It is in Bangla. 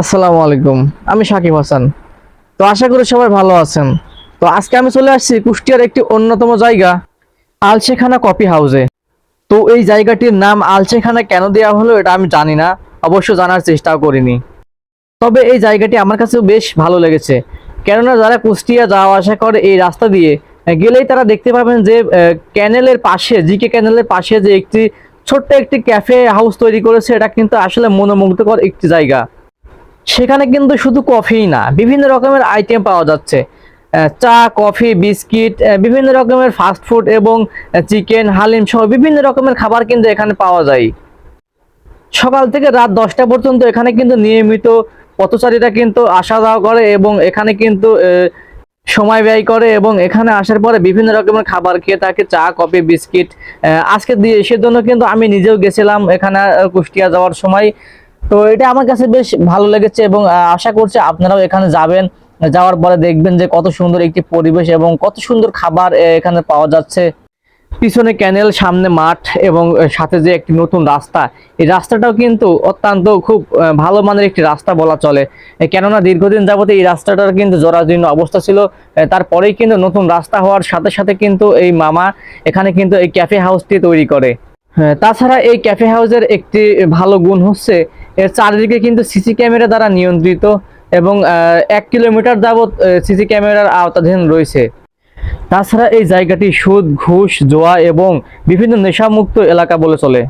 আসসালামু আলাইকুম। আমি সাকিব হাসান। তো আশা করি সবাই ভালো আছেন। তো আজকে আমি চলে আসছি কুষ্টিয়ার একটি অন্যতম জায়গা আলশেখানা কফি হাউসে। তো এই জায়গাটির নাম আলশেখানা কেন দেওয়া হলো এটা আমি জানি না, অবশ্য জানার চেষ্টাও করিনি। তবে এই জায়গাটি আমার কাছে বেশ ভালো লেগেছে। কেননা যারা কুষ্টিয়া যাওয়া আসা করে এই রাস্তা দিয়ে গেলেই তারা দেখতে পাবেন যে ক্যানেলের পাশে, জিকে ক্যানেলের পাশে যে একটি ছোট্ট একটি ক্যাফে হাউস তৈরি করেছে, এটা কিন্তু আসলে মনোমুগ্ধকর একটি জায়গা। সেখানে কিন্তু শুধু কফি না, বিভিন্ন রকমের আইটেম পাওয়া যাচ্ছে। চা কফি বিস্কিট বিভিন্ন রকমের ফাস্ট ফুড এবং চিকেন হালিম সহ বিভিন্ন রকমের খাবার কিন্তু এখানে পাওয়া যায়। সকাল থেকে রাত দশটা পর্যন্ত এখানে কিন্তু নিয়মিত পথচারীরা কিন্তু আসা যাওয়া করে এবং এখানে কিন্তু সময় ব্যয় করে এবং এখানে আসার পরে বিভিন্ন রকমের খাবার খেয়ে থাকে, চা কফি বিস্কিট আজকে দিয়ে সেজন্য কিন্তু আমি নিজেও গেছিলাম এখানে কুষ্টিয়া যাওয়ার সময়। তো এটা আমার কাছে বেশ ভালো লেগেছে এবং আশা করছি আপনারাও এখানে যাবেন, যাওয়ার পরে দেখবেন যে কত সুন্দর একটি পরিবেশ এবং কত সুন্দর খাবার এখানে পাওয়া যাচ্ছে। পিছনে ক্যানেল, সামনে মাঠ এবং সাথে যে একটি নতুন রাস্তা, এই রাস্তাটাও কিন্তু অত্যন্ত খুব ভালো মানের একটি রাস্তা বলা চলে। কেননা দীর্ঘদিন যাবতে এই রাস্তাটার কিন্তু জরাজীর্ণ অবস্থা ছিল। তারপরেই কিন্তু নতুন রাস্তা হওয়ার সাথে সাথে কিন্তু এই মামা এখানে কিন্তু এই ক্যাফে হাউসটি তৈরি করে। তাছাড়া এই ক্যাফে হাউসের একটি ভালো গুণ হচ্ছে এর চারিদিকে কিন্তু সিসি ক্যামেরা দ্বারা নিয়ন্ত্রিত এবং এক কিলোমিটার যাবৎ সিসি ক্যামেরার আওতাধীন রয়েছে। তাছাড়া এই জায়গাটি সুদ, ঘুষ, জোয়া এবং বিভিন্ন নেশামুক্ত এলাকা বলে চলে।